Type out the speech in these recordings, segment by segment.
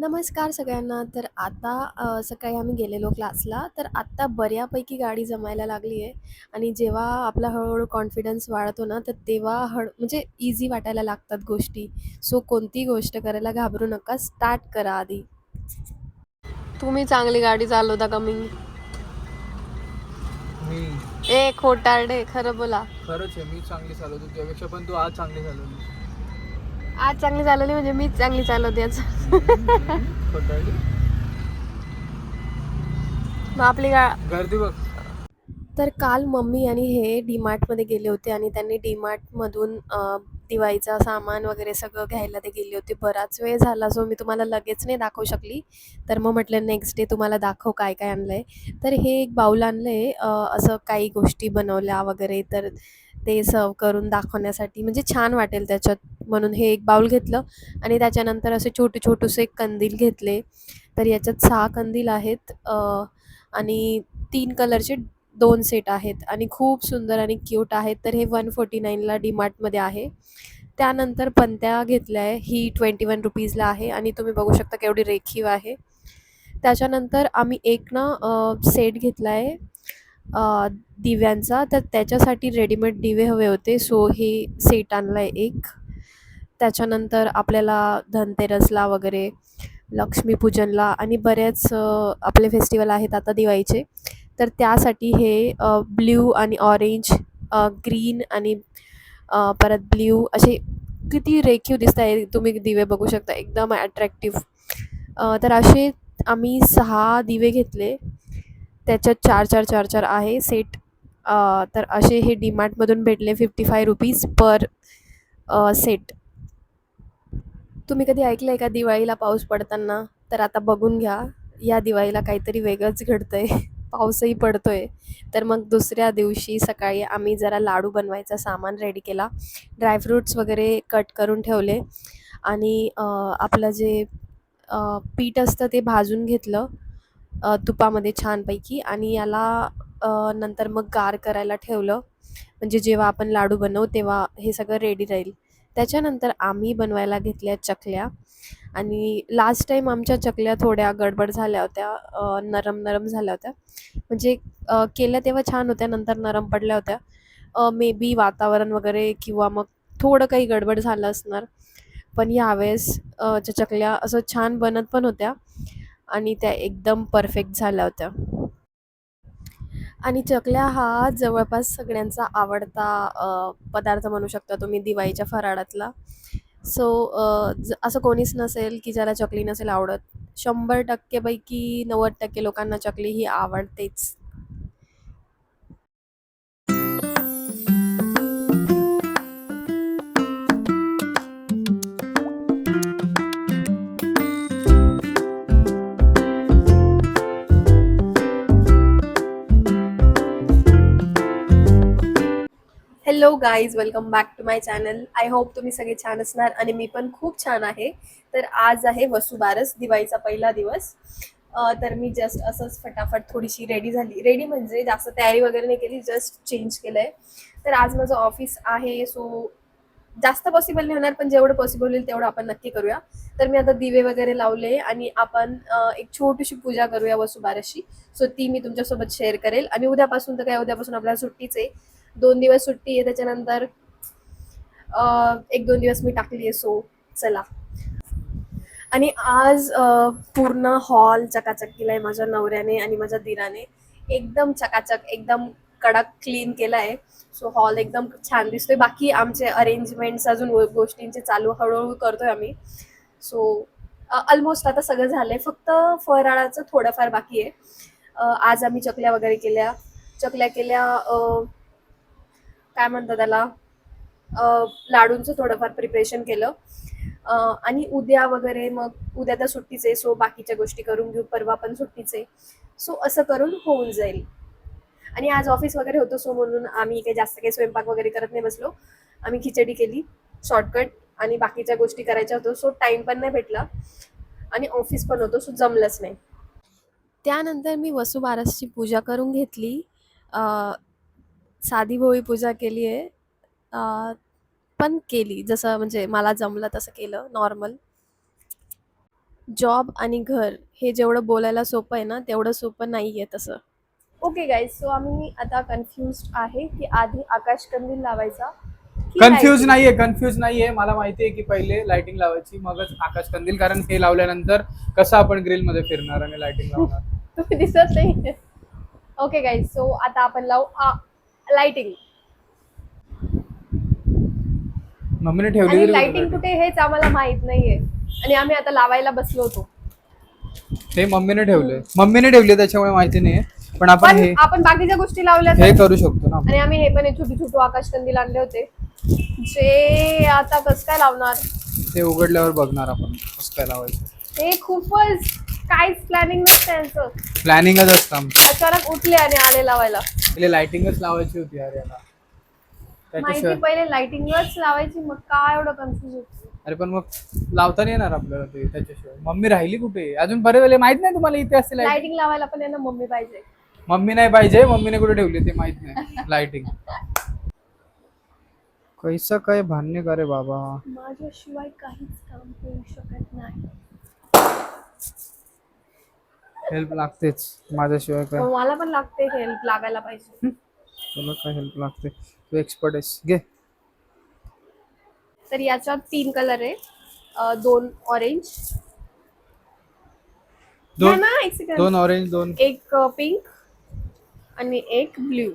नमस्कार सगळ्यांना. तर आता सकाळी आम्ही गेलेलो क्लासला, तर आत्ता बऱ्यापैकी गाडी जमायला लागली आहे आणि जेव्हा आपला हळू-हळू कॉन्फिडन्स वाढतो ना, तर तेव्हा हळ म्हणजे ईझी वाटायला लागतात गोष्टी. सो कोणतीही गोष्ट करायला घाबरू नका. स्टार्ट करा आधी. तुम्ही चांगली गाडी चालवता का? मी ए खोटारडे, खरं बोला. खरंच आहे मी चांगली चालवतो त्यापेक्षा पण तू आज चांगली चालवली आज चांगली चालवली म्हणजे मीच चांगली चालवते. खोटारडी. मग आपली गा गर्दी बघ तर काल मम्मी आणि हे डीमार्टमध्ये गेले होते आणि त्यांनी डीमार्टमधून दिवाळीचं सामान वगैरे सगळं घ्यायला ते गेले होते. बराच वेळ झाला सो मी तुम्हाला लगेच नाही दाखवू शकली. तर मग म्हटलं नेक्स्ट डे तुम्हाला दाखवू काय काय आणलंय. तर हे एक बाऊल आणलंय अ, असं काही गोष्टी बनवल्या वगैरे तर ते सर्व करून दाखवण्यासाठी म्हणजे छान वाटेल त्याच्यात म्हणून हे एक बाऊल घेतलं आणि त्याच्यानंतर असे छोटे एक कंदील घेतले. तर याच्यात सहा कंदील आहेत आणि तीन कलरचे दोन सेट आहेत आणि खूप सुंदर आणि क्यूट आहेत. तर हे 149ला डीमार्टमध्ये आहे. त्यानंतर पणत्या घेतल्या आहे. ही ट्वेंटी वन रुपीजला आहे आणि तुम्ही बघू शकता केवढी रेखीव आहे. त्याच्यानंतर आम्ही एक ना सेट घेतला आहे दिव्यांचा. तर त्याच्यासाठी रेडीमेड दिवे हवे होते. सो हे सेट आणला आहे एक. त्याच्यानंतर आपल्याला धनतेरसला वगैरे, लक्ष्मीपूजनला आणि बरेच आपले फेस्टिवल आहेत आता दिवाळीचे. तर त्यासाठी हे ब्ल्यू आणि ऑरेंज ग्रीन आणि परत ब्ल्यू असे किती रेखीव दिसताय तुम्ही दिवे बघू शकता एकदम अट्रॅक्टिव्ह. तर असे आम्ही सहा दिवे घेतले. त्याच्यात 4-4, 4-4 आहे सेट. तर असे हे डीमार्टमधून भेटले ₹55 पर सेट. तुम्ही कधी ऐकलं आहे का दिवाळीला पाऊस पडताना? तर आता बघून घ्या. या दिवाळीला काहीतरी वेगळंच घडतं आहे पाऊसही पडतो आहे तर मग दुसऱ्या दिवशी सकाळी आम्ही जरा लाडू बनवायचा सामान रेडी केला. ड्रायफ्रूट्स वगैरे कट करून ठेवले आणि आपलं जे पीठ असतं ते भाजून घेतलं तुपामध्ये छानपैकी आणि याला नंतर मग गार करायला ठेवलं. म्हणजे जेव्हा आपण लाडू बनवू तेव्हा हे सगळं रेडी राहील. त्याच्यानंतर आम्ही बनवायला घेतल्या चकल्या आणि लास्ट टाईम आमच्या चकल्या थोड्या गडबड झाल्या होत्या. नरम-नरम झाल्या होत्या. म्हणजे केल्या तेव्हा छान होत्या, नंतर नरम पडल्या होत्या. मे बी वातावरण वगैरे किंवा मग थोडं काही गडबड झालं असणार. पण यावेळेस अ, च्या चकल्या असं छान बनत पण होत्या आणि त्या एकदम परफेक्ट झाल्या होत्या. आणि चकल्या हा जवळपास सगळ्यांचा आवडता पदार्थ म्हणू शकता तुम्ही दिवाळीच्या फराळातला. सो ज असं कोणीच नसेल की ज्याला चकली नसेल आवडत. शंभर टक्केपैकी नव्वद टक्के लोकांना चकली ही आवडतेच. Hello guys welcome back to my channel. I hope तुम्ही सगळे छान असणार आणि मी पण खूप छान आहे. तर आज आहे वसुबारस, दिवाळीचा पहिला दिवस. तर मी जस्ट असंच फटाफट थोडीशी रेडी झाली. रेडी म्हणजे जास्त तयारी वगैरे नाही केली, जस्ट चेंज केलंय. तर आज माझं ऑफिस आहे सो जास्त पॉसिबल नाही होणार, पण जेवढं पॉसिबल होईल तेवढं आपण नक्की करूया. तर मी आता दिवे वगैरे लावले आणि आपण एक छोटीशी पूजा करूया वसुबारसची. सो ती मी तुमच्यासोबत शेअर करेल आणि उद्यापासून तर काय उद्यापासून आपल्याला सुट्टीच आहे. दोन दिवस सुट्टी आहे त्याच्यानंतर एक दोन दिवस मी टाकली आहे सो चला. आणि आज पूर्ण हॉल चकाचक केला आहे माझ्या नवऱ्याने आणि माझ्या दिराने एकदम चकाचक, एकदम कडक क्लीन केला आहे सो हॉल एकदम छान दिसतोय. बाकी आमचे अरेंजमेंट्स अजून गोष्टींचे चालू हळूहळू करतोय आम्ही. सो ऑलमोस्ट आता सगळं झालंय. फक्त फराळाचं थोडंफार बाकी आहे. आज आम्ही चकल्या वगैरे केल्या. चकल्या केल्या काय म्हणतात त्याला लाडूंचं थोडंफार प्रिपरेशन केलं. आणि उद्या वगैरे मग उद्या तर सुट्टीच आहे सो बाकीच्या गोष्टी करून घेऊ. परवा पण सुट्टीच आहे. सो असं करून होऊन जाईल. आणि आज ऑफिस वगैरे होतं सो म्हणून आम्ही काही जास्त काही स्वयंपाक वगैरे करत नाही बसलो. आम्ही खिचडी केली शॉर्टकट आणि बाकीच्या गोष्टी करायच्या होतो सो टाईम पण नाही भेटला आणि ऑफिस पण होतो सो जमलंच नाही. त्यानंतर मी वसुबारसची पूजा करून घेतली. अ, साधीभोळी पूजा केली आहे. पण केली. जसं म्हणजे मला जमलं तसं केलं नॉर्मल. जॉब आणि घर हे जेवढं बोलायला सोपं आहे ना तेवढं सोपं नाही आहे तसं. ओके गाईज सो आम्ही आता कन्फ्युज आहे की आधी आकाश कंदील लावायचा. की कन्फ्यूज? नाहीये कन्फ्यूज नाहीये. मला माहिती आहे की पहिले लाइटिंग लावायची मगच आकाश कंदील. कारण हे लावल्यानंतर कसं आपण ग्रिलमध्ये फिरणार आणि लाइटिंग लावणार? तुम्ही दिसत नाही ओके गाईज सो आता आपण लावू लाइटिंग मम्मीने ठेवली आणि लाइटिंग कुठे हेच आम्हाला माहीत नाहीये. आणि आम्ही आता लावायला बसलो होतो. ते मम्मीने ठेवले. मम्मीने ठेवले त्याच्यामुळे माहिती नाही पण आपण पण हे आपण बाकीच्या गोष्टी लावल्या हे करू शकतो ना आणि आम्ही हे पण हे छोटे छोटे आकाश कंदील आणले होते. जे आता कसं काय लावणार? ते उघडल्यावर बघणार आपण कसं काय लावायचं. हे खूपच काहीच प्लॅनिंग नसतं यांचं. प्लॅनिंगच असतं आमचं. अचानक उठले आणि आले लावायला. पहिले लाइटिंगच लावायची होती याला. माहिती त्याच्याशिवाय पहिले लाइटिंगच लावायची मग काय एवढं कन्फ्युज होत? अरे पण मग लावता नाही येणार आपल्याला ते त्याच्याशिवाय. मम्मी राहिली कुठे? अजून बरे वेळे माहीत नाही तुम्हाला इथे असते लाइटिंग लाइटिंग लावायला पण यांना मम्मी पाहिजे. मम्मी नाही पाहिजे? मम्मीने कुठे ठेवली ते माहीत नाही. लाइटिंग कैसा काय भान्य करे बाबा? माझ्याशिवाय काहीच काम होऊ शकत नाही. हेल्प लागतेच माझ्याशिवाय काय. पण मला पण लागते हेल्प लागायला पाहिजे. तुला काय हेल्प लागते? तू एक्सपर्ट आहेस. घे. तर याच्यात तीन कलर आहे. अं, दोन ऑरेंज दोन ना एक दोन ऑरेंज दोन एक पिंक आणि एक ब्ल्यू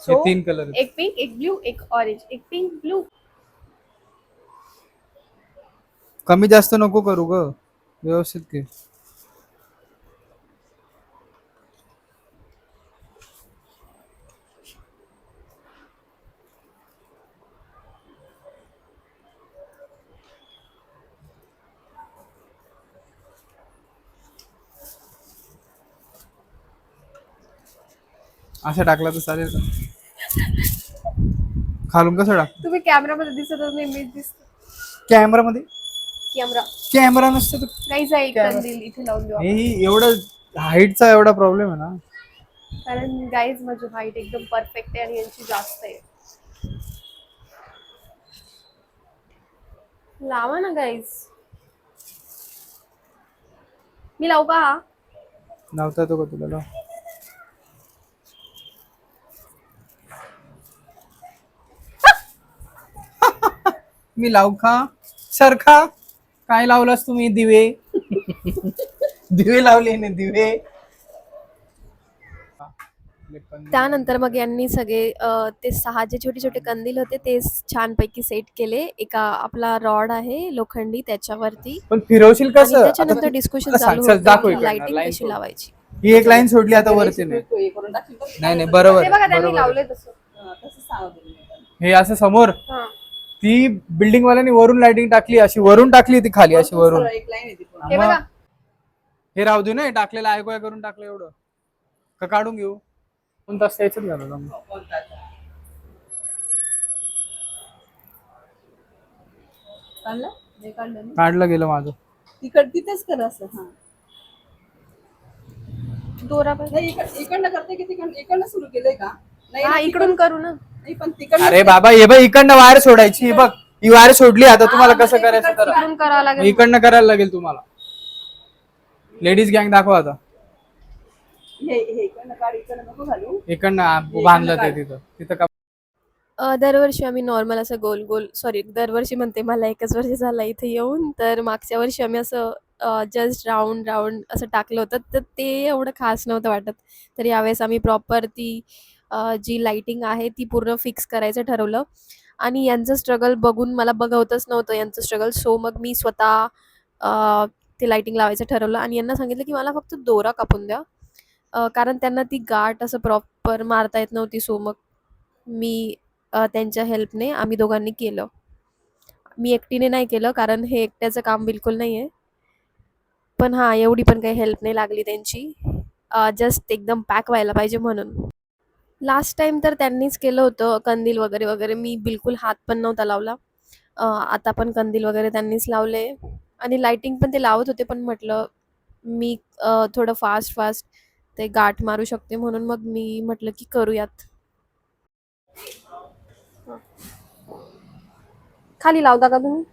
हे तीन कलर एक पिंक एक ब्ल्यू एक ऑरेंज एक पिंक ब्ल्यू कमी जास्त नको करू ग. व्यवस्थित घे. असं टाकला तर चालेल का? खालून कसं टाक? तुम्ही कॅमेरामध्ये दिसतच नाही मीच दिसते. कॅमेरामध्ये? कॅमेरा. कॅमेरा नसतं तर आहे कंदील इथे लावून देऊ आपण. हे एवढं हाईटचा एवढा प्रॉब्लेम आहे ना? कारण गाईज माझी हाईट एकदम परफेक्ट आहे आणि यांची जास्त आहे. लावा ना गाईज मी लावू का हा? लावता येतो का तुला? लाव. मी लावू का? सरखा काय लावलास तुम्ही दिवे? दिवे लावले ना दिवे. त्यानंतर मग यांनी सगळे अ, ते सहा जे छोटे छोटे कंदील होते ते छानपैकी सेट केले. एका आपला रॉड आहे लोखंडी त्याच्यावरती. पण फिरवशील आणि कसं त्याच्यानंतर आता डिस्कशन सांग, चालू चल, दाखव होतं इकडनं, लाइटिंग line कशी सोड. लावायची. ही एक लाईन सोडली आता वरती नाही नाही नाही बरोबर ते बघा आहे, त्यांनी बरोबर आहे. लावलंय तसं. हे असं समोर? हा. ती बिल्डिंग वाल्यानी वरून लाइटिंग टाकली अशी वरून टाकली ती खाली अशी वरून. हे बघा. हे राहू दे ना हे टाकलेलं ऐकूया करून टाकलं एवढं. का काढून घेऊ? दोन तास यायचं घालवलं मग. काढलं? गेलं माझं. तिकड तिथेच कर असं हा. दोरा पण नाही इकड- इकडनं करते की तिकडनं इकडनं सुरू केलंय का? नाही हा ना, इकडून करू ना. नाही पण तिकडनं अरे बाबा हे बघ इकडनं वायर सोडायची हे बघ. ही वायर सोडली आता तुम्हाला कसं करायचं करा करावं लागेल. इकडनं करायला लागेल तुम्हाला. लेडीज गँग दाखवा आता. हे हे इकडनं काढ इकडनं नको घालू. इकडनं आ- बांधलं ते तिथं. तिथं का अ, दरवर्षी आम्ही नॉर्मल असं गोल गोल सॉरी दरवर्षी म्हणते मला एकच वर्ष झालं इथे येऊन तर मागच्या वर्षी आम्ही असं जस्ट राऊंड राऊंड असं टाकलं होतं तर ते एवढं खास नव्हतं वाटत. तर यावेळेस आम्ही प्रॉपर ती जी लाइटिंग आहे ती पूर्ण फिक्स करायचं ठरवलं. आणि यांचं स्ट्रगल बघून मला बघवतच नव्हतं यांचं स्ट्रगल सो मग मी स्वतः ते लाइटिंग लावायचं ठरवलं. आणि यांना सांगितलं की मला फक्त दोरा कापून द्या. कारण त्यांना ती गाठ असं प्रॉपर मारता येत नव्हती. सो मग मी त्यांच्या हेल्पने आम्ही दोघांनी केलं. मी एकटीने नाही केलं कारण हे एकट्याचं काम बिलकुल नाही आहे पण हां एवढी पण काही हेल्प नाही लागली त्यांची. जस्ट एकदम पॅक व्हायला पाहिजे म्हणून. लास्ट टाइम तर त्यांनीच केलं होतं कंदील वगैरे वगैरे. मी बिलकुल हात पण नव्हता लावला. अ, आता पण कंदील वगैरे त्यांनीच लावले. आणि लाइटिंग पण ते लावत होते पण म्हटलं मी अ, थोडं फास्ट फास्ट ते गाठ मारू शकते म्हणून मग मी म्हटलं की करूयात. खाली लावता का तुम्ही?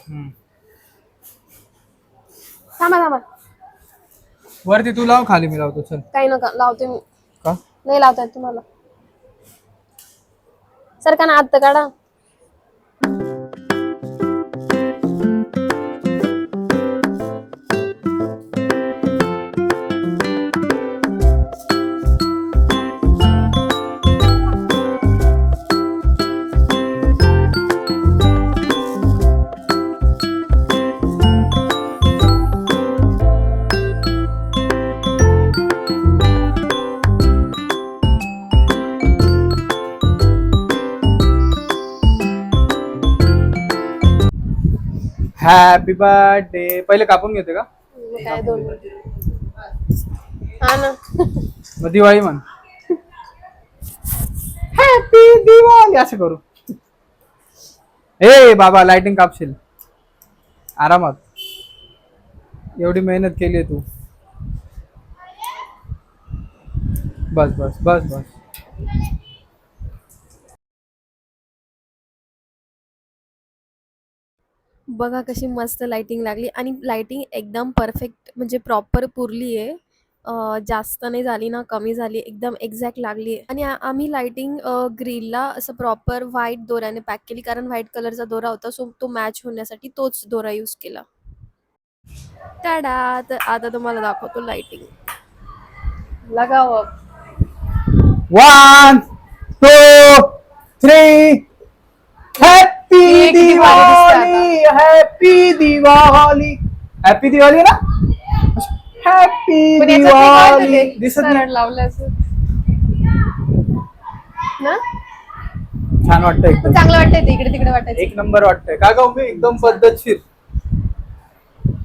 हम्म. थांबा थांबा. वरती तू लाव खाली मी लावतो चल. काही नका लावते मी. नाही लावतायत तुम्हाला. सर का ना आत्ता काढा. हॅपी बर्थडे पहिले कापून घेते का? मग काय दोन हा ना. मग दिवाळी म्हण. हॅपी दिवाळी. असं करू. ए बाबा लाइटिंग कापशील. आरामात. एवढी मेहनत केली आहे तू. बस बस बस बस. बघा कशी मस्त लाइटिंग लागली. आणि लाइटिंग एकदम परफेक्ट म्हणजे प्रॉपर पुरली आहे. जास्त नाही झाली ना कमी झाली एकदम एक्झॅक्ट लागली. आणि आम्ही लाइटिंग ग्रिलला असं प्रॉपर व्हाईट दोऱ्याने पॅक केली. कारण व्हाईट कलरचा दोरा होता सो तो मॅच होण्यासाठी तोच दोरा यूज केला. टाडा! तर आता तुम्हाला दाखवतो लाइटिंग लगाव वन टू थ्री हॅपी किती भारी दिवाळी हॅपी दिवाळी हॅपी दिवाळी ना? हॅपी दिवाळी दिसत नाही. लावलं असं. ना? छान वाटतं एकदम. चांगलं वाटतंय ते इकडे तिकडे वाटायचं. एक नंबर वाटतंय. का गाऊ मी एकदम पद्धतशीर.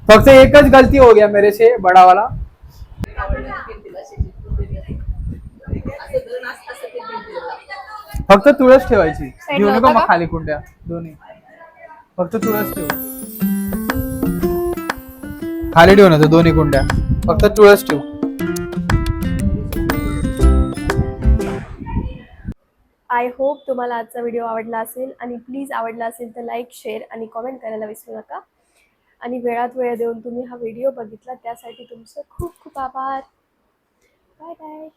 फक्त एकच गलती हो गया मेरे से बड़ा वाला फक्त तुळस ठेवायची. Side घेऊ नका मग का? खाली कुंड्या. दोन्ही. फक्त तुळस ठेव. खाली ठेव ना दोन्ही कुंड्या. फक्त तुळस ठेव. आय होप तुम्हाला आजचा व्हिडिओ आवडला असेल आणि प्लीज आवडला असेल तर लाईक शेअर आणि कॉमेंट करायला विसरू नका. आणि वेळात वेळ देऊन तुम्ही हा व्हिडिओ बघितला त्यासाठी तुमचं खूप खूप आभार. Bye bye